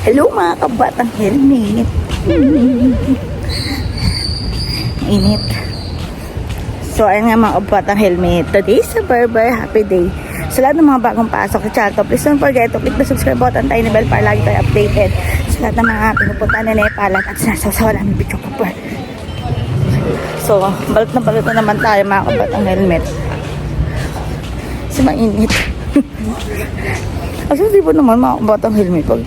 Hello mga kabatang helmet. Init. So, ayun nga mga kabatang helmet. Today is a Berber Happy Day. Sa lahat ng mga bagong pasok sa channel please don't forget to click the subscribe button, tiny bell para lagi kayo updated sa lahat ng mga pinupunta na Nepal at sinasasawa namin video ko pa. So, balik na balik na naman tayo mga kabatang helmet. Kasi mainit. Kasi di ba naman mga kabatang helmet pag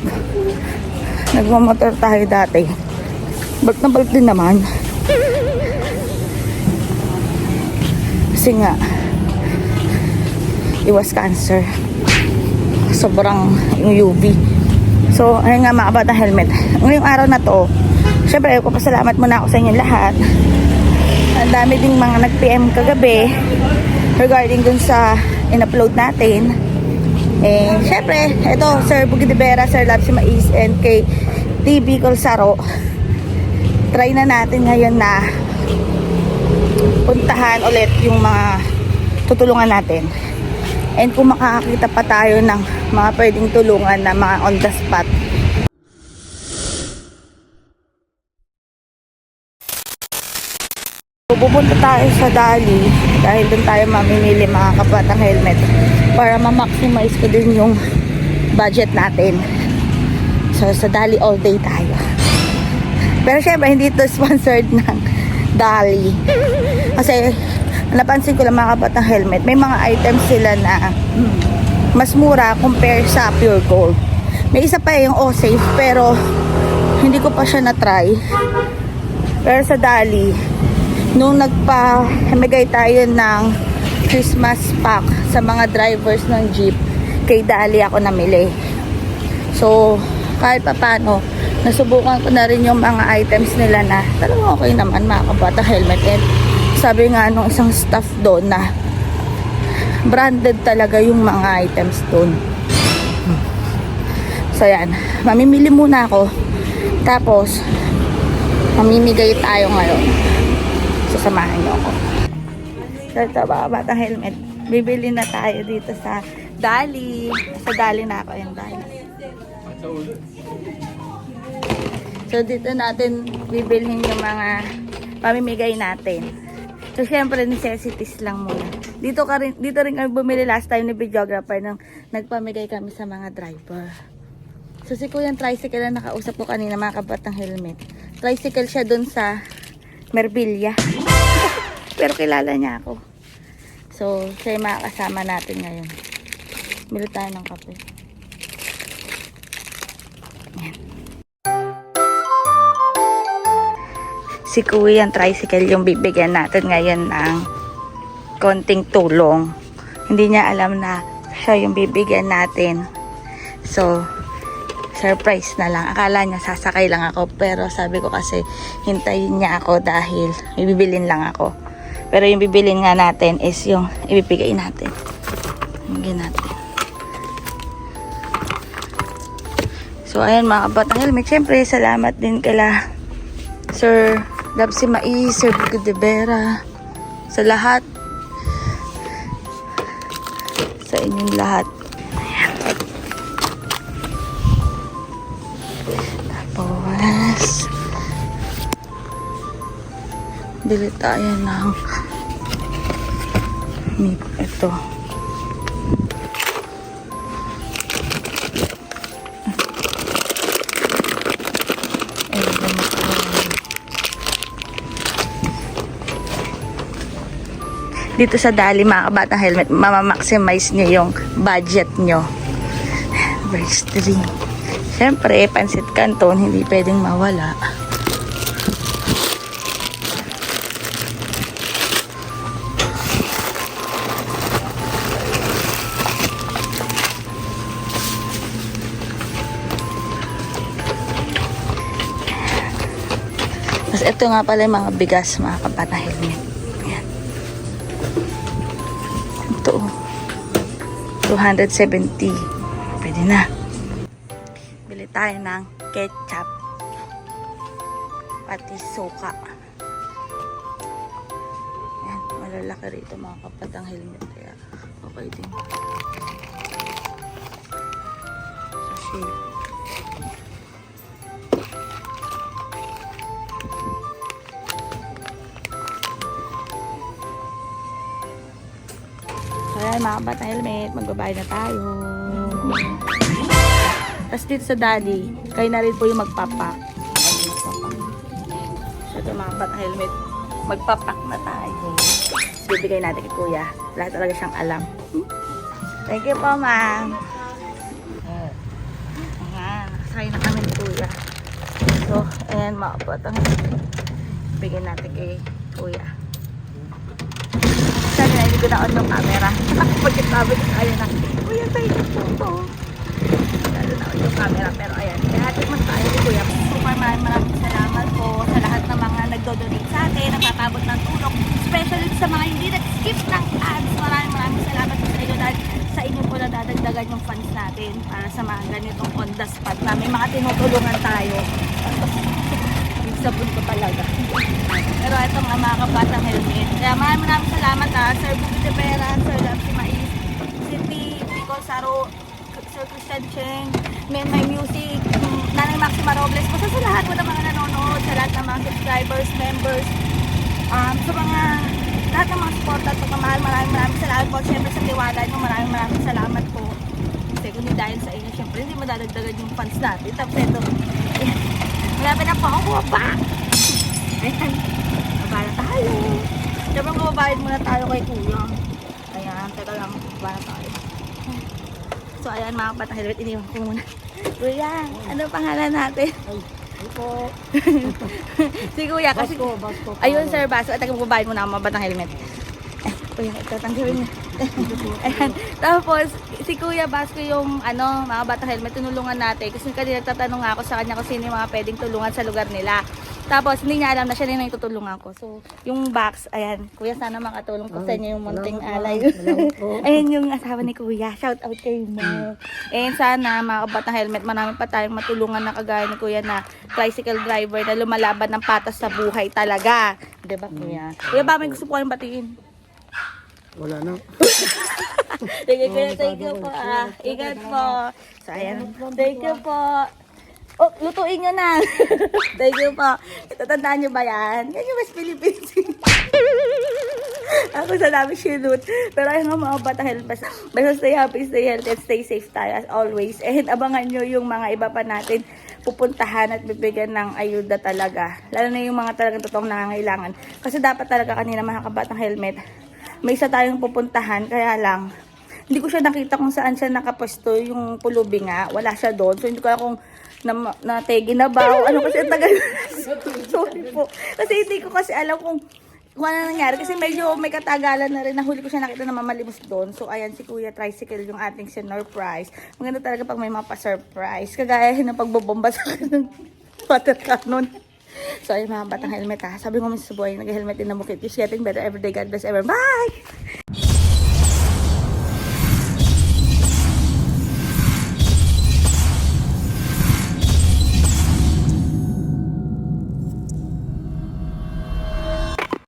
nagmamotor tayo dati. Balik na balik din naman. Kasi nga, iwas cancer. Sobrang yung UV. So, ayun nga mga kabatang helmet. Ngayong araw na to, syempre, papasalamat muna ako sa inyo lahat. Ang dami ding mga nag-PM kagabi regarding dun sa in-upload natin. Eh, syempre, ito, Sir Bugid de Vera, Sir Lab si Mais, and kay TV Colsaro. Try na natin ngayon na puntahan ulit yung mga tutulungan natin. And kung makakakita pa tayo ng mga pwedeng tulungan na mga on the spot. Pupunta tayo sa Dali dahil doon tayo mamimili mga kapatang helmet para ma-maximize ko din yung budget natin. So, sa Dali all day tayo. Pero syempre, hindi ito sponsored ng Dali. Kasi, napansin ko lang mga kapatang helmet, may mga items sila na hmm, mas mura compare sa Pure Gold. May isa pa yung O-Safe, pero hindi ko pa siya na-try. Pero sa Dali, nung nagpa-hamigay tayo ng Christmas pack sa mga drivers ng jeep, kay Dali ako namili. So, kahit pa paano, nasubukan ko na rin yung mga items nila na talagang okay naman mga kabata helmet. And sabi nga nung isang staff doon na branded talaga yung mga items doon. So yan, mamimili muna ako. Tapos, mamimigay tayo ngayon. Sasamahan niyo ako. So ito mga batang helmet. Bibili na tayo dito sa Dali. Sa Dali na ako yung Dali. So dito natin bibilhin yung mga pamimigay natin. So syempre necessities lang muna. Dito ka rin dito rin kami bumili last time ni videographer nang nagpamigay kami sa mga driver. So si Kuya tricycle na nakausap ko kanina mga kabatang helmet. Tricycle siya dun sa Mervilla. Pero kilala niya ako. So siya yung makakasama natin ngayon. Bili tayo ng kape. si Kuya ang tricycle yung bibigyan natin ngayon ng konting tulong. Hindi niya alam na siya yung bibigyan natin. So, surprise na lang. Akala niya sasakay lang ako. Pero sabi ko kasi hintayin niya ako dahil ibibilin lang ako. Pero yung bibilin nga natin is yung ibibigay natin. Bigyan natin. So, ayan mga kabatang helmet. Siyempre, salamat din kala Sir Love si Mais, Sir Bugo de Vera, sa lahat. Sa inyong lahat. Bili tayo ng. Ito. Dito sa Dali mga kabatang helmet, mamamaximize nyo yung budget nyo. Verse 3. Siyempre, pansit canton, hindi pwedeng mawala. Tapos ito nga pala yung mga bigas mga kabatang helmet. Ayan. Ito. oh. 270. Pwede na. Bili tayo ng ketchup. Pati suka. Yan. Malalaki rito mga kapatang helmet. Kaya okay din. Sa ayan, mga bata helmet, magbabayad na tayo. Tapos dito sa daddy, kayo na rin po yung magpapak. Ito mga bata helmet, magpapak na tayo. Tapos bibigay natin kay kuya. Lahat talaga siyang alam. Thank you po, ma'am. Ayan, nakasakay na kami ni kuya. So, ayan mga batang bigyan natin kay kuya. Sana na hindi ko na on yung camera. Pagkatabi ko tayo na, kuya tayo po to. Lalo na on yung camera. Pero ayan, kaya atin mas tayo ni kuya. Super maraming maraming salamat po sa lahat ng mga nagdo-donate sa atin, nagpatabot ng tulong. Especially sa mga hindi nag-skip ng ads. Maraming maraming salamat po sa inyo dahil sa inyo po nadadagdagan yung funds natin para sa mga ganitong on the spot na may mga tinutulungan tayo. Yung sabon ko talaga. Pero ito mga mga kabatang helmet. Kaya maraming maraming salamat ha. Sir Buki de Vera, Sir Lapsi Mais, si P, Pico Saro, Sir Christian Cheng, Men My Music, Nanay Maxima Robles. Basta sa lahat po ng mga nanonood, sa lahat ng mga subscribers, members, um, sa mga lahat ng mga support at pagmamahal, maraming maraming salamat po. Siyempre sa tiwala nyo, maraming maraming salamat po. Kasi kung hindi dahil sa inyo, siyempre hindi madadagdagan yung funds natin. Tapos ito, malapit na po ako bumaba. Ayan, baba na tayo. Siyempre mababayad muna tayo kay kuya. Ayan, teka lang, baba na tayo. So ayan mga patang helmet, iniwan ko muna. Kuya, ano pangalan natin? po. si kuya kasi... Basko, Basko. Ayun, Sir Baso. At magbabayad mo na ang mabatang helmet. Kuya, ito, tanggapin niya. Ayan. Tapos, si Kuya Basko yung, ano, mga batang helmet, tinulungan natin. Kasi kanina tatanong nga ako sa kanya kung sino yung mga pwedeng tulungan sa lugar nila. Tapos, hindi niya alam na siya rin yung tutulungan ko. So, yung box, ayan. Kuya, sana makatulong po sa inyo yung munting alay. ayan yung asawa ni Kuya. Shout out kay mo. And sana, mga kabatang helmet, marami pa tayong matulungan na kagaya ni Kuya na tricycle driver na lumalaban ng patas sa buhay talaga. Di ba, Kuya? Kuya, ba may gusto po kayong batiin? Wala na. Sige, kuya, thank you po. Ah. Ingat po. So, ayan. Thank you po. Oh, lutuin nyo na. thank you po. Tatandaan nyo ba yan? Yan yung West Philippines. Ako sa dami sinut. Pero ayun nga mga bata. Basta, basta stay happy, stay healthy, and stay safe tayo as always. And abangan nyo yung mga iba pa natin pupuntahan at bibigyan ng ayuda talaga. Lalo na yung mga talagang totoong nangangailangan. Kasi dapat talaga kanina mga kabatang helmet, may isa tayong pupuntahan, kaya lang, hindi ko siya nakita kung saan siya nakapwesto yung pulubi nga. Wala siya doon. So, hindi ko alam kung na, na tegi na ba o ano kasi ang tagal. Sorry po. Kasi hindi ko kasi alam kung kung ano nangyari. Kasi medyo may katagalan na rin. Nahuli ko siya nakita na mamalimos doon. So, ayan si Kuya Tricycle yung ating surprise. Maganda talaga pag may mga pa-surprise. Kagaya ng pagbobomba sa akin ng water cannon. So, ayun mga batang helmet ha. Sabi ko sa buhay, nag-helmet din na mukit. Just getting better every day. God bless everyone. Bye!